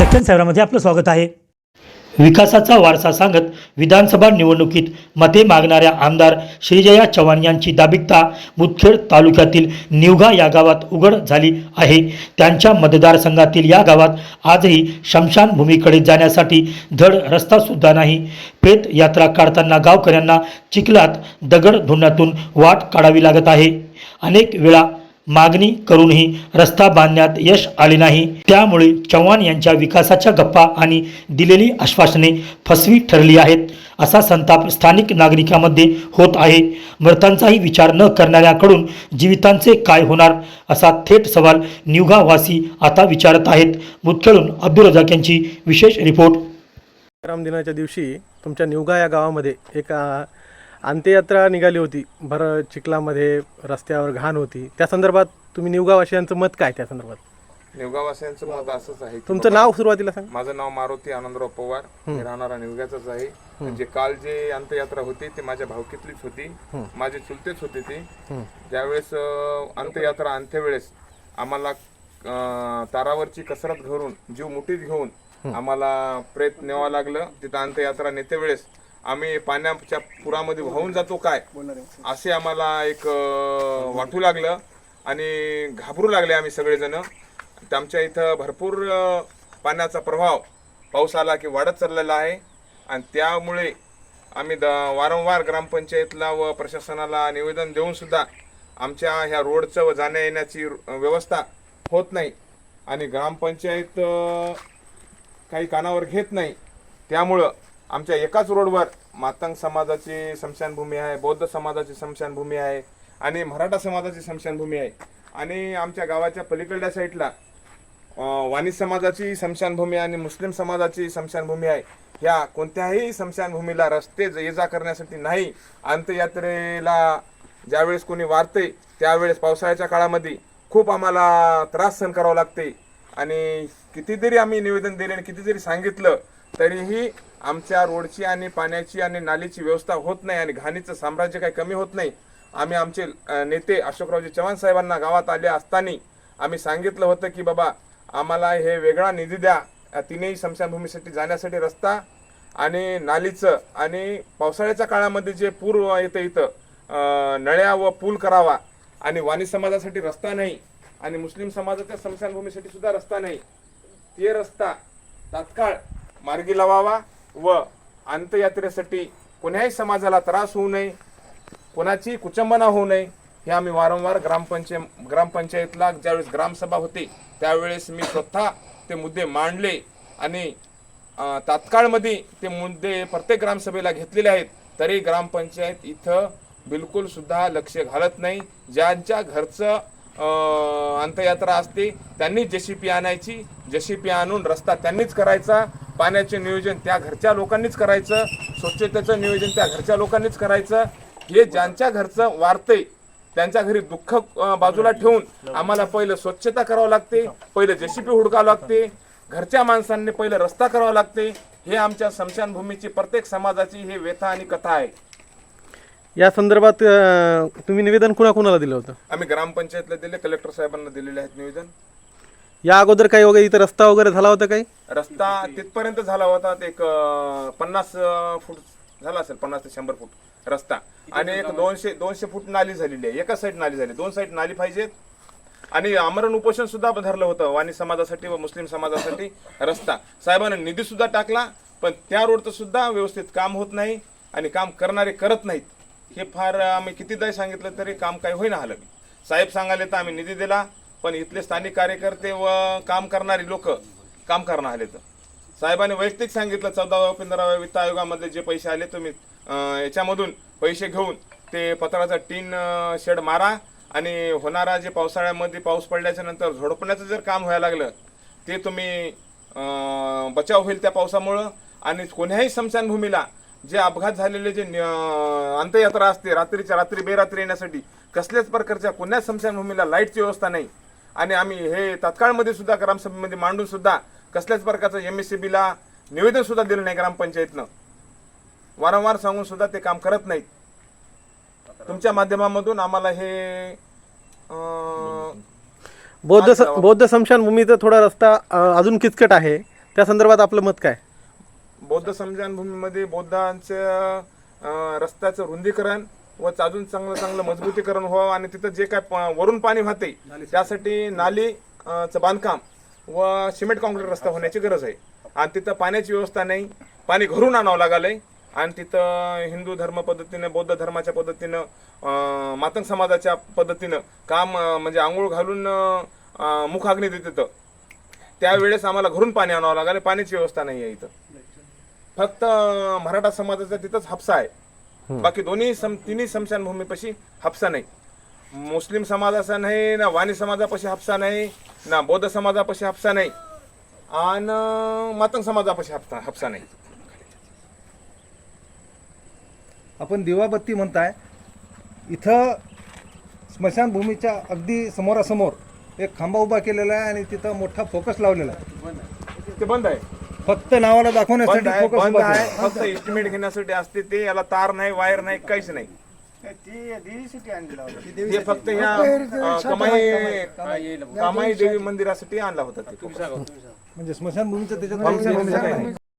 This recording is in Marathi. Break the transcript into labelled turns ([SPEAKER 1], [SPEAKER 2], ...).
[SPEAKER 1] दक्षिण शहरामध्ये आपलं स्वागत आहे. विकासाचा वारसा सांगत विधानसभा निवडणुकीत मते मागणाऱ्या आमदार श्रीजया चव्हाण यांची दाबिकता मुदखेड तालुक्यातील निवघा या गावात उघड झाली आहे. त्यांच्या मतदारसंघातील या गावात आजही शमशानभूमीकडे जाण्यासाठी धड रस्तासुद्धा नाही. पेत यात्रा काढताना गावकऱ्यांना चिखलात दगड धुण्यातून वाट काढावी लागत आहे. अनेक वेळा मागणी करूनही रस्ता बांधण्यात यश आले नाही. त्यामुळे चव्हाण यांच्या विकासाच्या गप्पा आणि दिलेली आश्वासने फसवी ठरली आहेत असा संताप स्थानिक नागरिकांमध्ये होत आहे. मृतांचाही विचार न करणाऱ्याकडून जीवितांचे काय होणार असा थेट सवाल निवगावासी आता विचारत आहेत. मुदखेडून अब्दुल रजाक यांची विशेष रिपोर्ट.
[SPEAKER 2] राम दिनाच्या दिवशी तुमच्या निवगा या गावामध्ये एक अंत्ययात्रा निघाली होती. भर चिखलामध्ये रस्त्यावर घाण होती. त्या संदर्भात तुम्ही निवगावासियांचं मत काय त्या संदर्भात?
[SPEAKER 3] निवगावासियांचं मत असंच आहे. की
[SPEAKER 2] तुमचं नाव सुरुवातीला सांगा.
[SPEAKER 3] माझं नाव मारुती आनंदराव पवार. मी राहणारा निवगाचाच आहे. म्हणजे काल जे अंत्ययात्रा होती ते माझ्या भावकीतलीच होती. माझे चुलतेच होते ते. ज्यावेळेस अं, अंत्ययात्रा अंत्यवेळेस आम्हाला अं, तारावरची कसरत घरून जीव मुठीत घेऊन आम्हाला प्रेत न्यावं लागलं. तिथं अंत्ययात्रा नेते वेळेस आम्ही पाण्याच्या पुरामध्ये वाहून जातो काय? असे आम्हाला एक वाटू लागलं आणि घाबरू लागले आम्ही सगळेजण. तर आमच्या इथं भरपूर पाण्याचा प्रभाव पाऊस आला की वाढत चाललेला आहे. आणि त्यामुळे आम्ही द वारंवार ग्रामपंचायतला व प्रशासनाला निवेदन देऊन सुद्धा आमच्या ह्या रोडचं व जाण्या येण्याची व्यवस्था होत नाही. आणि ग्रामपंचायत काही कानावर घेत नाही. त्यामुळं आमच्या एकाच रोडवर मातंग समाजाची स्मशानभूमी आहे बौद्ध समाजाची स्मशानभूमी आहे आणि मराठा समाजाची स्मशानभूमी आहे. आणि आमच्या गावाच्या पलीकडल्या साईडला वाणी समाजाची स्मशानभूमी आणि मुस्लिम समाजाची स्मशानभूमी आहे. ह्या कोणत्याही स्मशानभूमीला रस्ते ये जा करण्यासाठी नाही. अंत्ययात्रेला ज्यावेळेस कोणी वारते त्यावेळेस पावसाळ्याच्या काळामध्ये खूप आम्हाला त्रास सहन करावा लागते. आणि कितीतरी आम्ही निवेदन दिले आणि कितीतरी सांगितलं तरीही आमच्या रोडची आणि पाण्याची आणि नालीची व्यवस्था होत नाही आणि घाणीचं साम्राज्य काही कमी होत नाही. आम्ही आमचे नेते अशोकरावजी चव्हाण साहेबांना गावात आले असताना आम्ही सांगितलं होतं की बाबा आम्हाला हे वेगळा निधी द्या. तिनेही स्मशानभूमीसाठी जाण्यासाठी रस्ता आणि नालीचं आणि पावसाळ्याच्या काळामध्ये जे पूर येतं इथं नळ्या व पूल करावा आणि वाणी समाजासाठी रस्ता नाही आणि मुस्लिम समाजाच्या स्मशानभूमीसाठी सुद्धा रस्ता नाही. ते रस्ता तात्काळ मार्गी लावावा व अंत्ययात्रेसाठी कोण्याही समाजाला त्रास होऊ नये कोणाची कुचंबना होऊ नये हे आम्ही वारंवार ग्रामपंचाय ग्रामपंचायतला ज्यावेळेस ग्रामसभा होती त्यावेळेस मी स्वतः ते मुद्दे मांडले आणि तात्काळमध्ये ते मुद्दे प्रत्येक ग्रामसभेला घेतलेले आहेत तरी ग्रामपंचायत इथं बिलकुल सुद्धा लक्ष घालत नाही. ज्यांच्या घरचं अं, अंत्ययात्रा असते त्यांनी जेसीपी आणायची जेसीपी आणून रस्ता त्यांनीच करायचा पाण्याचे नियोजन त्या घरच्या लोकांनीच करायचं स्वच्छतेचं नियोजन त्या घरच्या लोकांनीच करायचं. हे ज्यांच्या घरचं वारतंय त्यांच्या घरी दुःख बाजूला ठेवून आम्हाला पहिलं स्वच्छता करावं लागते पहिलं जेसीपी हुडकावं लागते घरच्या माणसांनी पहिलं रस्ता करावा लागते. हे आमच्या स्मशानभूमीची प्रत्येक समाजाची हे व्यथा आणि कथा आहे.
[SPEAKER 2] या संदर्भात तुम्ही निवेदन कुणाकुणाला दिलं होतं?
[SPEAKER 3] आम्ही ग्रामपंचायतला दिले कलेक्टर साहेबांना दिलेले आहेत निवेदन.
[SPEAKER 2] या अगोदर काही वगैरे इथं रस्ता वगैरे झाला होता काही?
[SPEAKER 3] रस्ता तिथपर्यंत झाला होता एक अं, पन्नास अं, फूट झाला असेल पन्नास ते शंभर फूट रस्ता. आणि एक दोनशे दोनशे फूट नाली झालेली आहे एका साईड नाली झाली. दोन साईड नाली पाहिजेत. आणि आमरण उपोषण सुद्धा धरलं होतं वाणी समाजासाठी व मुस्लिम समाजासाठी रस्ता. साहेबांनी निधी सुद्धा टाकला पण त्या रोडचं सुद्धा व्यवस्थित काम होत नाही आणि काम करणारे करत नाहीत. हे फार आम्ही कितीदाही सांगितलं तरी काम काही होईना हलं साहेब सांगायला तर आम्ही निधी दिला पण इथले स्थानिक कार्यकर्ते व काम करणारी लोक काम करणार आले तर साहेबांनी वैयक्तिक सांगितलं चौदाव्या पंधराव्या वित्त आयोगामध्ये जे पैसे आले तुम्ही याच्यामधून पैसे घेऊन ते पत्राचा टीन शेड मारा आणि होणारा जे पावसाळ्यामध्ये पाऊस पडल्याच्या नंतर झोडपण्याचं जर काम व्हायला लागलं ते तुम्ही बचाव होईल त्या पावसामुळं आणि कोण्याही स्मशानभूमीला जे अपघात झालेले जे अंत्ययात्रा असते रात्रीच्या रात्री बेरात्री येण्यासाठी कसल्याच प्रकारच्या कोण्याच स्मशानभूमीला लाईटची व्यवस्था नाही. आणि आम्ही हे तात्काळमध्ये सुद्धा ग्रामसभेमध्ये मांडून सुद्धा कसल्याच प्रकारचं एम एस सी बीला निवेदन सुद्धा दिलं नाही ग्रामपंचायतनं. वारंवार सांगून सुद्धा ते काम करत नाहीत. तुमच्या माध्यमामधून आम्हाला हे
[SPEAKER 2] बौद्ध बौद्ध स्मशानभूमीचा थोडा रस्ता अजून किचकट आहे. त्या संदर्भात आपलं मत काय?
[SPEAKER 3] बौद्ध समजानभूमीमध्ये बौद्धांच्या अं, रस्त्याचं रुंदीकरण व अजून चांगलं चांगलं मजबूतीकरण व्हावं आणि तिथं जे काय वरून पाणी वाहते त्यासाठी नाली चं बांधकाम व सिमेंट कॉन्क्रीट रस्ता होण्याची गरज आहे. आणि तिथं पाण्याची व्यवस्था नाही पाणी घरून आणावं लागलंय आणि तिथं हिंदू धर्म पद्धतीनं बौद्ध धर्माच्या पद्धतीनं मातंग समाजाच्या पद्धतीनं काम म्हणजे आंघोळ घालून मुखाग्नी देते तिथं. त्यावेळेस आम्हाला घरून पाणी आणावं लागलं पाण्याची व्यवस्था नाही आहे इथं. फक्त मराठा समाजाचा तिथंच हापसा आहे. बाकी दोन्ही सम तिन्ही स्मशानभूमीपाशी हापसा नाही मुस्लिम समाजाचा नाही ना वाणी समाजापाशी हापसा नाही ना बौद्ध समाजापाशी हापसा नाही आणि मातंग समाजापाशी हापसा हापसा नाही
[SPEAKER 4] आपण दिवाबत्ती म्हणताय इथं स्मशानभूमीच्या अगदी समोरासमोर एक खांबा उभा केलेला आहे आणि तिथं मोठा फोकस लावलेला आहे
[SPEAKER 3] ते बंद आहे
[SPEAKER 4] फक्त नावाला
[SPEAKER 3] बंद
[SPEAKER 4] दाखवण्यासाठी
[SPEAKER 3] आहे बंद
[SPEAKER 4] उभा
[SPEAKER 3] आहे.
[SPEAKER 4] केला.
[SPEAKER 3] फक्त एस्टिमेट घेण्यासाठी असते ते याला तार नाही वायर नाही काहीच नाही. ते फक्त ह्या अं, कमाई कामाई देवी मंदिरासाठी आणला होता ते
[SPEAKER 4] म्हणजे स्मशानभूमीचं त्याच्यात